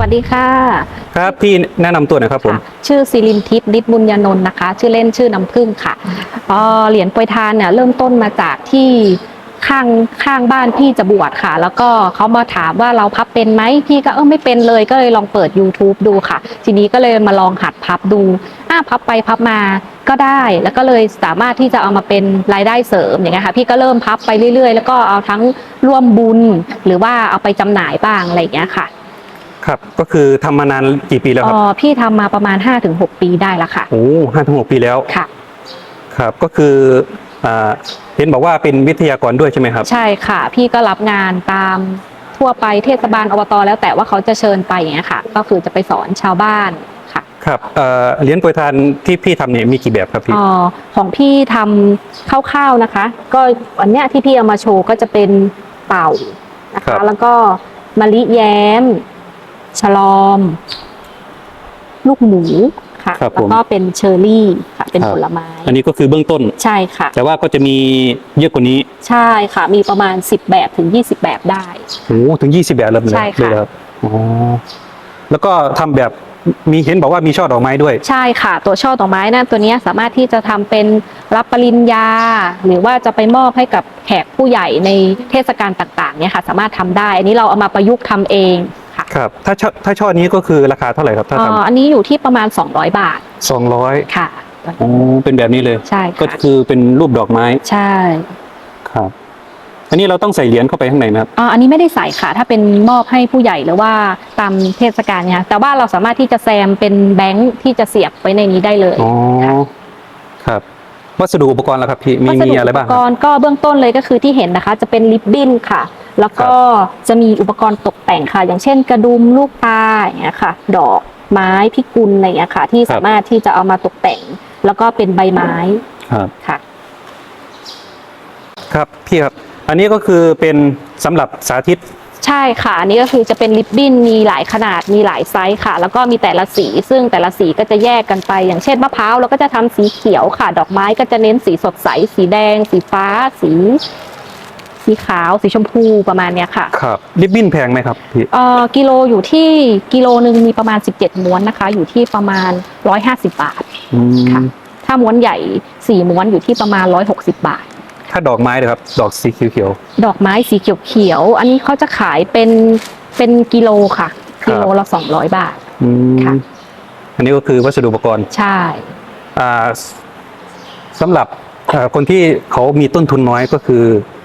วัสดีค่ะ ครับพี่แนะนำตัวหน่อยครับผมค่ะชื่อศิรินทิพย์นิดบุญญานนท์นะคะ ชื่อเล่นชื่อน้ำพึ่งค่ะเอ่อเหรียญโปรยทานเนี่ยเริ่มต้นมาจากที่ข้างข้างบ้านพี่จะบวชค่ะ แล้วก็เขามาถามว่าเราพับเป็นไหมพี่ก็เออไม่เป็นเลยก็เลยลองเปิด YouTube ดูค่ะ ทีนี้ก็เลยมาลองหัดพับดูอ้าพับไปพับมาก็ได้แล้วก็เลยสามารถที่จะเอามาเป็นรายได้เสริมอย่างเงี้ยค่ะ พี่ก็เริ่มพับไปเรื่อยๆ แล้วก็เอาทั้งร่วมบุญหรือว่าเอาไปจำหน่ายบ้างอะไรอย่างเงี้ยค่ะ ครับ ก็คือทำมานานกี่ปีแล้วครับ อ๋อพี่ทำมาประมาณ 5-6 ปีได้แล้วค่ะ โอ้ห้าถึงหกปีแล้ว ค่ะ ครับ ก็คืออ่าเห็นบอกว่าเป็นวิทยากรด้วยใช่ไหมครับ ใช่ค่ะ พี่ก็รับงานตามทั่วไปเทศบาลอบตแล้วแต่ว่าเขาจะเชิญไปอย่างเงี้ยค่ะ ก็คือจะไปสอนชาวบ้านค่ะ ครับเอ่อเหรียญโปรยทานที่พี่ทำเนี่ยมีกี่แบบครับพี่ อ๋อของพี่ทำคร่าวๆนะคะ ก็อันเนี้ยที่พี่เอามาโชว์ก็จะเป็นเต่านะครัคะ บแล้วก็มะลิแย้ม ฉลอม ลูกหมูค่ะครับแล้วผมก็เป็นเชอร์รี่ค่ะ เป็นครับผลไม้อันนี้ก็คือเบื้องต้น ใช่ค่ะ แต่ว่าก็จะมีเยอะกว่านี้ใช่ค่ะ มีประมาณ 10 แบบถึง 20 แบบได้ โอ้ถึง 20 แบบเลยใช่ค่ะ เลยเหรอครับอ๋อแล้วก็ทำแบบมีเห็นบอกว่ามีช่อดอกไม้ด้วย ใช่ค่ะ ตัวช่อดอกไม้นั่นตัวเนี้ยสามารถที่จะทำเป็นรับปริญญา หรือว่าจะไปมอบให้กับแขกผู้ใหญ่ในเทศกาลต่างๆเนี่ยค่ะ สามารถทำได้ อันนี้เราเอามาประยุกต์ทำเอง ค่ะครับ ถ้าช่อถ้าช่อนี้ก็คือราคาเท่าไหร่ครับถ้าเอ่ทออันนี้อยู่ที่ประมาณ 200 บาทำสองร้อยค่ะโอ้เป็นแบบนี้เลย ใช่ก็ค่ะคือเป็นรูปดอกไม้ ใช่ครับ อันนี้เราต้องใส่เหรียญเข้าไปข้างในไหมครับ อ่าอันนี้ไม่ได้ใส่ค่ะ ถ้าเป็นมอบให้ผู้ใหญ่หรือว่าตามเทศกาลเนี่ยแต่ว่าเราสามารถที่จะแซมเป็นแบงค์ที่จะเสียบไว้ในนี้ได้เลย อ๋อ ครับ วัสดุอุปกรณ์ล่ะครับพี่ มีวัสมีดุอะไรอุปบ้างกครับ รณ์ก็เบื้องต้นเลยก็คือที่เห็นนะคะ จะเป็นลิปบิ้นค่ะ แล้วก็จะมีอุปกรณ์ตกแต่งค่ะ อย่างเช่น กระดุมลูกตาอย่างเงี้ยค่ะ ดอกไม้พิกุลอะไรอย่างเงี้ยค่ะ ที่สามารถที่จะเอามาตกแต่ง แล้วก็เป็นใบไม้ครับค่ะ ครับพี่ครับ อันนี้ก็คือเป็นสำหรับสาธิตใช่ค่ะ อันนี้ก็คือจะเป็นลิปบิ้นมีหลายขนาดมีหลายไซส์ค่ะ แล้วก็มีแต่ละสี ซึ่งแต่ละสีก็จะแยกกันไป อย่างเช่นมะพร้าวเราก็จะทำสีเขียวค่ะ ดอกไม้ก็จะเน้นสีสดใส สีแดง สีฟ้า สี สีขาวสีชมพูประมาณเนี้ยค่ะครับริบบิ้นแพงไหมครับพี่เอ่อกิโลอยู่ที่กิโลหนึ่งมีประมาณ 17 ม้วนนะคะ อยู่ที่ประมาณ 150 บาทอืมค่ะ ถ้าม้วนใหญ่ 4 ม้วนอยู่ที่ประมาณ 160 บาท ถ้าดอกไม้นะครับดอกสีเขียว ดอกไม้สีเขียวๆอันนี้เขาจะขายเป็นเป็นกิโลค่ะ ครับ กิโลละ 200 บาท ๆอืมค่ะ อันนี้ก็คือวัสดุอุปกรณ์ ใช่ อ่าสำหรับอ่าคนที่เขามีต้นทุนน้อยก็คืออ่า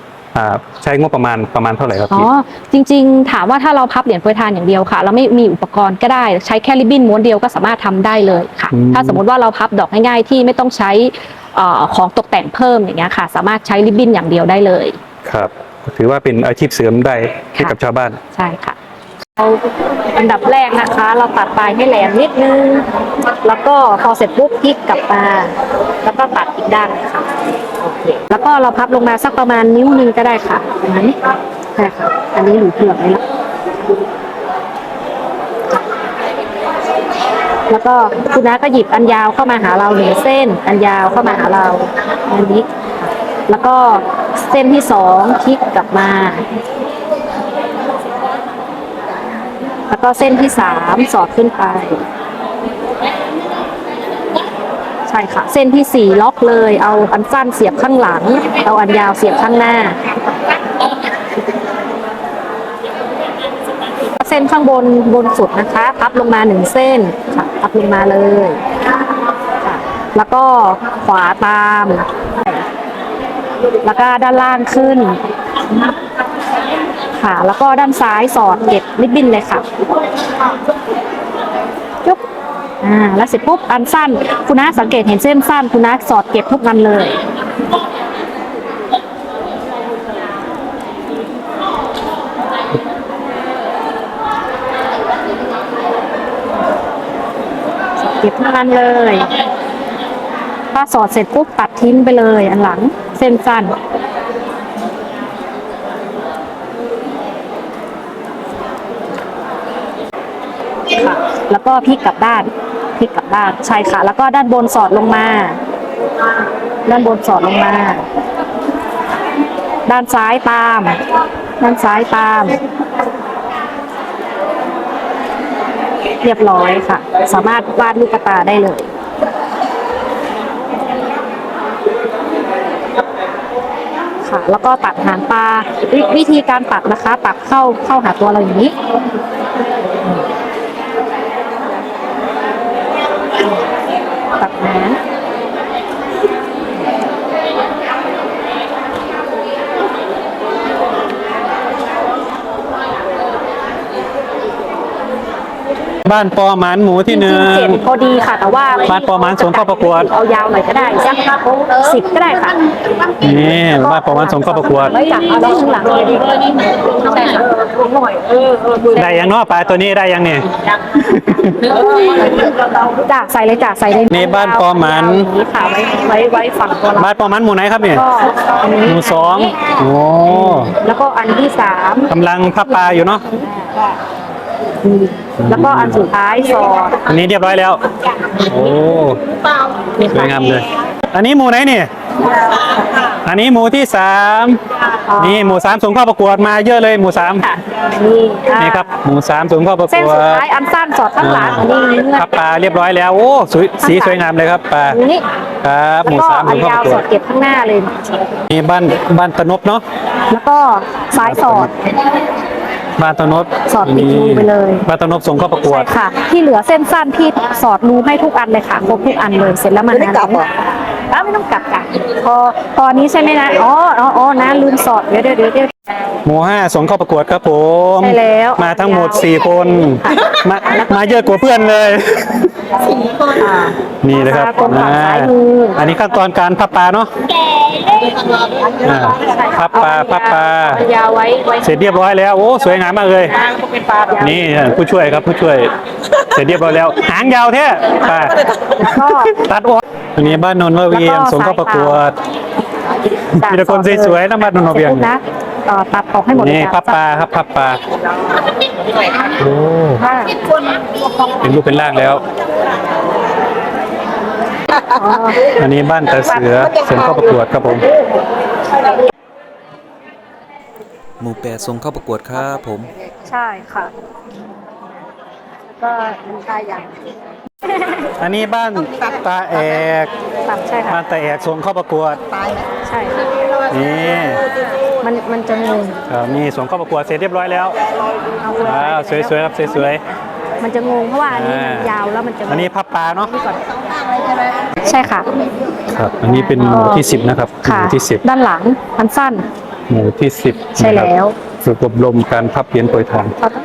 ใช้งบประมาณประมาณเท่าไหร่ครับอ๋อพี่จริง ๆ ถามว่าถ้าเราพับเหรียญโปรยทานอย่างเดียวค่ะ เราไม่มีอุปกรณ์ก็ได้ใช้แค่ริบบิ้นม้วนเดียวก็สามารถทำได้เลยค่ะ ถ้าสมมติว่าเราพับดอกง่ายๆที่ไม่ต้องใช้เอ่อของตกแต่งเพิ่มอย่างเงี้ยค่ะ สามารถใช้ริบบิ้นอย่างเดียวได้เลย ครับก็ถือว่าเป็นอาชีพเสริมได้ให้กับชาวบ้าน ใช่ค่ะเราอันดับแรกนะคะ เราตัดปลายให้แหลมนิดนึง แล้วก็พอเสร็จปุ๊บพลิกกลับมา แล้วก็ตัดอีกด้านค่ะโอเค แล้วก็เราพับลงมาสักประมาณนิ้วหนึ่งก็ได้ค่ะประมาณนี้ใช่ค่ะ อันนี้หนูเผือกเลยละแล้วก็คุณน้าก็หยิบอันยาวเข้ามาหาเราหนึ่งเส้น อันยาวเข้ามาหาเราอันนี้ แล้วก็เส้นที่สองพลิกกลับมา แล้วก็เส้นที่สามสอดขึ้นไป ช่ค่ะ เส้นที่สี่ล็อกเลย เอาอันสั้นเสียบข้างหลัง เอาอันยาวเสียบข้างหน้า เส้นข้างบนบนสุดนะคะ พับลงมาหนึ่งเส้นค่ะพับลงมาเลยค่ะแล้วก็ขวาตาม แล้วก็ด้านล่างขึ้น ค่ะ แล้วก็ด้านซ้ายสอดเก็บริบบิ้นเลยค่ะยุบ อ่าแล้วเสร็จปุ๊บอันสั้น คุณน้าสังเกตเห็นเส้นสั้น คุณน้าสอดเก็บทุกอันเลยเก็บทุกอันเลยถ้าสอดเสร็จปุ๊บตัดทิ้งไปเลยอันหลังเส้นสั้นค่ะแล้วก็พลิกกลับด้าน พลิกกลับด้านใช่ค่ะ แล้วก็ด้านบนสอดลงมา ด้านบนสอดลงมา ด้านซ้ายตาม ด้านซ้ายตาม เรียบร้อยค่ะ สามารถวาดลูกตาได้เลยค่ะแล้วก็ตัดหางปลาวิวิธีการตัดนะคะ ตัดเข้าเข้าหาตัวเราอย่างนี้ ตัดหาง บ้านปอหมานหมูที่หนึ่จริงงๆเจ็ดพอดีค่ะ แต่ว่าบ้านปอหมานส่งเข้าประกวด เอายาวหน่อยก็ได้สักสิบก็ได้ค่ะนี่บ้านปอหมานส่งเข้าประกวด ไว้จับเอาด้านข้างหลังเลยดีใช่ค่ะได้ยังเนาะปลาตัวนี้ได้ยังเนี่ยจ่าใส่เลยจ่าใส่เลยนี่บ้านปอหมันนี่ค่ะไว้ไว้ไว้ฝั่งตัวเราบ้านปอหมันหมูไหนครับเนี่ยก็อันนี้หมูสองโอ้แล้วก็อันที่สามกำลังพับปลาอยู่เนาะ แล้วก็อันสุดท้ายสอดอันนี้เรียบร้อยแล้ว โอ้สวยงามเลย อันนี้หมูไหนเนี่ยอันนี้หมูที่สามนี่หมูสามส่งเข้าประกวดมาเยอะเลยหมูสามค่ะนี่อ่านี่ครับหมูสามส่งเข้าประเส้นกวสุดดท้ายอันสั้นสอดข้างหลังอันนี้เนื้อพับปลาเรียบร้อยแล้วโอ้สวยสีสวยงามเลยครับปลาอันนี้ครับหแล้วมูก็สามอัส่นงเข้ายาปวระกสวอดดเก็บข้างหน้าเลยนี่บ้านบ้านตะนบเนาะแล้วก็ซ้ายสอด บ้านตะนบสอดติดรูไปเลยบ้านตะนบส่งเข้าประกวใช่ดค่ะ ที่เหลือเส้นสั้นพี่สอดรูให้ทุกอันเลยค่ะครบทุกอันเลยเสร็จแล้วมันไม่ได้กลับเหรอ แล้วไม่ต้องกลับค่ะพอพอนี้ใช่ไหมนะอ๋ออ๋ออ๋อนะลืมสอดเดี๋ยวเดี๋ยวเดี๋ยวเดี๋ยว หมู่ห้าส่งเข้าประกวดครับผม ใช่แล้วมาทั้งหมด 4 คน มามาเยอะกว่าเพื่อนเลย อ่านี่นะครับตรงฝั่งซ้ายมืออ่อันนี้ขั้นตอนการพับปลาเนาะอ่าพับปลาพับปลาเอายาวไว้ไว้เสร็จเรียบร้อยแล้ว โอ้สวยงามมากเลยเป็นปลาแบบนี่ผู้ช่วยครับผู้ช่วย เสร็จเรียบร้อยแล้ว หางยาวแท้ปลาแล้วก็ตัดออกอันนี้บ้านนนท์วะเวียงส่งเข้าประกวดมีแต่คนสวยๆนะบ้านนนท์เวียงสร็จปุ๊บนะเอ่อตัดออกให้หมดเลยนี่จ้ะพับปลาครับพับปลาโอ้ค่ะเป็นรูปเป็นร่างแล้ว อ๋ออันนี้บ้านตาเสือเสริมเข้าประกวดครับผม หมู่แปดส่งเข้าประกวดครับผม ใช่ค่ะก็มันตายอย่างอันนี้บ้านตาแอกตัดใช่ค่ะบ้านตาแอกส่งเข้าประกวด ใช่ค่ะนี่มันมันจะงงครับนี่ส่งเข้าประกวดเสร็จเรียบร้อยแล้วว้าวสวยๆครับสวยมันจะงงเพราะว่าอันนี้มันอ่ายยาวแล้วมันจะๆอันนี้พับปลาเนาะใช่ ค่ะ ครับ อันนี้เป็นหมู่ที่10นะครับหค่ะ มู่ที่ด้านหลังมันสั้น10หมู่ที่10ใช่แล้ว ฝึกอบรมการพับเพียนโปรยทาน เอาต่อ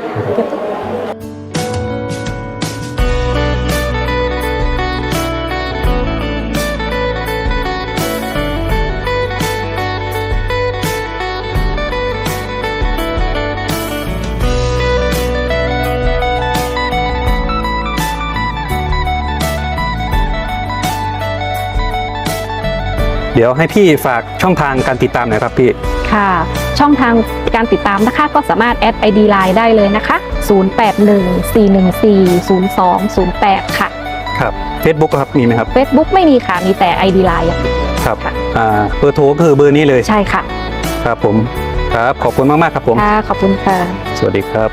ดี๋ยวให้พี่ฝากช่องทางการติดตามหน่อยครับพี่ ค่ะ ช่องทางการติดตามนะคะ ก็สามารถแอด ID Line ได้เลยนะคะ 0814140208 ค่ะ ครับ Facebook ครับมีไหมครับ Facebook ไม่มีค่ะ มีแต่ ID Line อย่างเดียวครับค่ะอ่าเบอร์โทรก็คือเบอร์นี้เลยใช่ค่ะ ครับผม ครับ ขอบคุณมาก ๆ ครับผม ค่ะ ขอบคุณค่ะ สวัสดีครับ